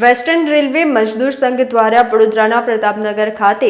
Western railway મજદૂર સંઘ દ્વારા વડોદરાના પ્રતાપનગર ખાતે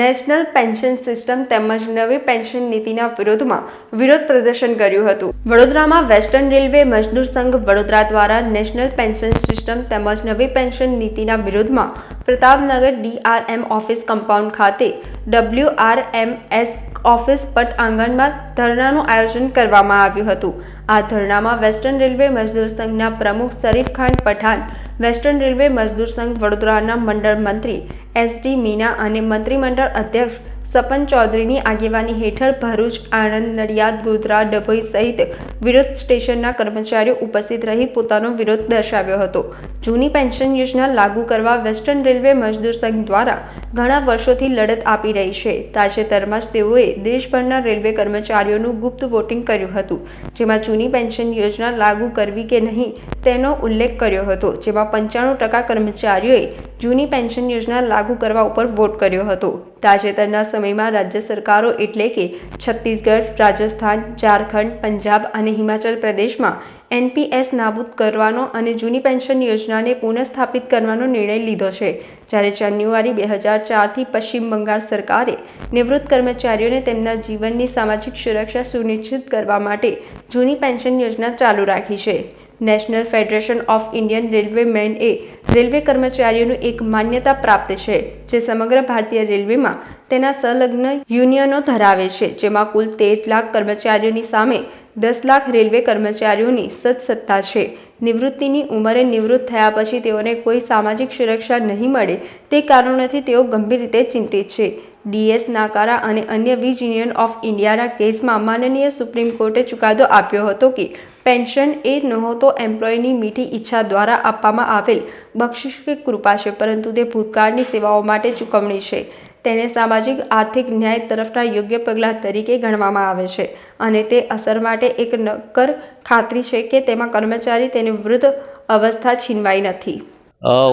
નેશનલ પેન્શન સિસ્ટમ તેમજ નવી પેન્શન નીતિના વિરોધમાં વિરોધ પ્રદર્શન કર્યું હતું. વડોદરામાં વેસ્ટર્ન રેલવે મજદૂર સંઘ વડોદરા દ્વારા નેશનલ પેન્શન સિસ્ટમ તેમજ નવી પેન્શન નીતિના વિરોધમાં પ્રતાપનગર ડીઆરએમ ઓફિસ કમ્પાઉન્ડ ખાતે ડબલ્યુઆરએમએસ ઓફિસ પટ આંગણમાં ધરણાનું આયોજન કરવામાં આવ્યું હતું. આ ધરણામાં વેસ્ટર્ન રેલવે મજદૂર સંઘના પ્રમુખ શરીફ ખાન પઠાણ વેસ્ટર્ન રેલવે મજદૂર સંઘ વડોદરાના મંડળ મંત્રી એસ ડી મીના અને મંત્રીમંડળ અધ્યક્ષ સપન ચૌધરીની આગેવાની હેઠળ ભરૂચ, આણંદ, નડિયાદ, ગોધરા, ડભોઈ સહિત વિરોધ સ્ટેશનના કર્મચારીઓ ઉપસ્થિત રહી પોતાનો વિરોધ દર્શાવ્યો હતો. જૂની પેન્શન યોજના લાગુ કરવા વેસ્ટર્ન રેલવે મજદૂર સંઘ દ્વારા ઘણા વર્ષોથી લડત આપી રહી છે. તાજેતરમાં જ તેઓએ દેશભરના રેલવે કર્મચારીઓનું ગુપ્ત વોટિંગ કર્યું હતું, જેમાં જૂની પેન્શન યોજના લાગુ કરવી કે નહીં તેનો ઉલ્લેખ કર્યો હતો, જેમાં પંચાણું ટકા કર્મચારીઓએ જૂની પેન્શન યોજના લાગુ કરવા ઉપર વોટ કર્યો હતો. તાજેતરના સમયમાં રાજ્ય સરકારો એટલે કે છત્તીસગઢ, રાજસ્થાન, ઝારખંડ, પંજાબ અને હિમાચલ પ્રદેશમાં એનપીએસ નાબૂદ કરવાનો અને જૂની પેન્શન યોજનાને પુનઃસ્થાપિત કરવાનો નિર્ણય લીધો છે. જ્યારે જાન્યુઆરી બે હજાર ચારથી પશ્ચિમ બંગાળ સરકારે નિવૃત્ત કર્મચારીઓને તેમના જીવનની સામાજિક સુરક્ષા સુનિશ્ચિત કરવા માટે જૂની પેન્શન યોજના ચાલુ રાખી છે. National federation of Indian railway men A railway કર્મચારીઓનું એક માન્યતા પ્રાપ્ત છે, જે સમગ્ર ભારતીય રેલવેમાં તેના સંલગ્ન યુનિયનો ધરાવે છે, જેમાં કુલ તેર લાખ કર્મચારીઓની સામે દસ લાખ રેલવે કર્મચારીઓની સત્સત્તા છે. નિવૃત્તિની ઉંમરે નિવૃત્ત થયા પછી તેઓને કોઈ સામાજિક સુરક્ષા નહીં મળે તે કારણોથી તેઓ ગંભીર રીતે ચિંતિત છે. ડીએસ નાકારા અને અન્ય વીજ યુનિયન ઓફ ઇન્ડિયાના કેસમાં માનનીય સુપ્રીમ કોર્ટે ચુકાદો આપ્યો હતો કે પેન્શન એ નહોતો એમ્પ્લોયની મીઠી ઈચ્છા દ્વારા આપવામાં આવેલ બક્ષિસ કૃપા છે, પરંતુ તે ભૂતકાળની સેવાઓ માટે ચૂકવણી છે. તેને સામાજિક આર્થિક ન્યાય તરફના યોગ્ય પગલાં તરીકે ગણવામાં આવે છે અને તે અસર માટે એક નક્કર ખાતરી છે કે તેમાં કર્મચારી તેની વૃદ્ધ અવસ્થા છીનવાઈ નથી.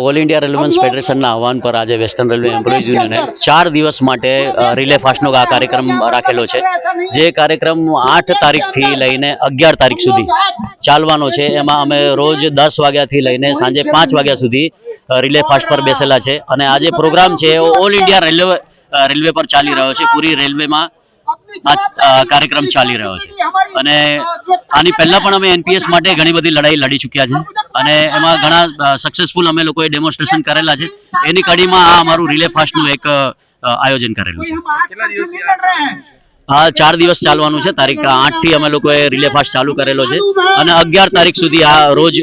ઓલ ઇન્ડિયા રેલવેન્સ ફેડરેશનના આહવાન પર આજે વેસ્ટર્ન રેલવે એમ્પ્લોઈઝ યુનિયને ચાર દિવસ માટે રિલે ફાસ્ટનો આ કાર્યક્રમ રાખેલો છે. જે કાર્યક્રમ આઠ તારીખથી લઈને અગિયાર તારીખ સુધી ચાલવાનો છે. એમાં અમે રોજ દસ વાગ્યાથી લઈને સાંજે પાંચ વાગ્યા સુધી રિલે ફાસ્ટ પર બેસેલા છે અને આ જે પ્રોગ્રામ છે એ ઓલ ઇન્ડિયા રેલવે રેલવે પર ચાલી રહ્યો છે. પૂરી રેલવેમાં આ કાર્યક્રમ ચાલી રહ્યો છે. અને આની પહેલા પણ અમે એનપીએસ માટે ઘણી બધી લડાઈ લડી ચૂક્યા છે. અને એમાં ઘણા સક્સેસફુલ અમે લોકોએ ડેમોન્સ્ટ્રેશન કરેલા છે. એની કડીમાં આ અમારું રિલે ફાસ્ટનું એક આયોજન કરેલું છે. આ ચાર દિવસ ચાલવાનું છે. તારીખ આઠથી અમે લોકોએ રિલે ફાસ્ટ ચાલુ કરેલો છે. અને અગિયાર તારીખ સુધી આ રોજ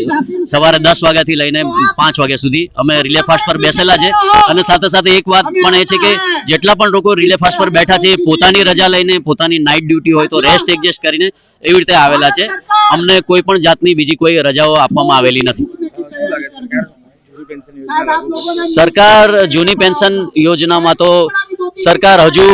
સવારે દસ વાગ્યાથી લઈને પાંચ વાગ્યા સુધી અમે રિલે ફાસ્ટ પર બેસેલા છે. અને સાથે સાથે એક વાત પણ એ છે કે જેટલા પણ લોકો રિલે ફાસ્ટ પર બેઠા છે પોતાની રજા લઈને પોતાની નાઇટ ડ્યુટી હોય તો રેસ્ટ એડજસ્ટ કરીને એવી રીતે આવેલા છે. અમને કોઈ પણ જાતની બીજી કોઈ રજાઓ આપવામાં આવેલી નથી. સરકાર જૂની પેન્શન યોજનામાં તો સરકાર હજુ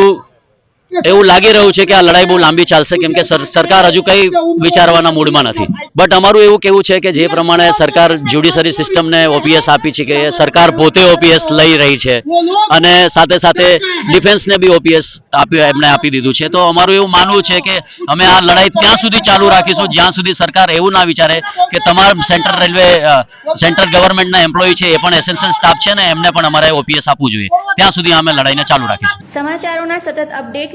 એવું લાગી રહ્યું છે કે આ લડાઈ બહુ લાંબી ચાલશે, કેમ કે સરકાર હજુ કઈ વિચારવાના મૂડમાં નથી. બટ અમારું એવું કેવું છે કે જે પ્રમાણે સરકાર જ્યુડિશરી સિસ્ટમને ઓપીએસ આપી છે કે સરકાર પોતે ઓપીએસ લઈ રહી છે. અને સાથે સાથે ડિફેન્સને બી ઓપીએસ આપી એમને આપી દીધું છે. તો અમારું એવું માનવું છે કે અમે આ લડાઈ ત્યાં સુધી ચાલુ રાખીશું, જ્યાં સુધી સરકાર એવું ના વિચારે કે તમારા સેન્ટ્રલ રેલવે સેન્ટ્રલ ગવર્મેન્ટના એમ્પ્લોય છે, એ પણ એસેન્શિયલ સ્ટાફ છે ને એમને પણ અમારે ઓપીએસ આપવું જોઈએ. ત્યાં સુધી અમે લડાઈને ચાલુ રાખીશું. સમાચારોના સતત અપડેટ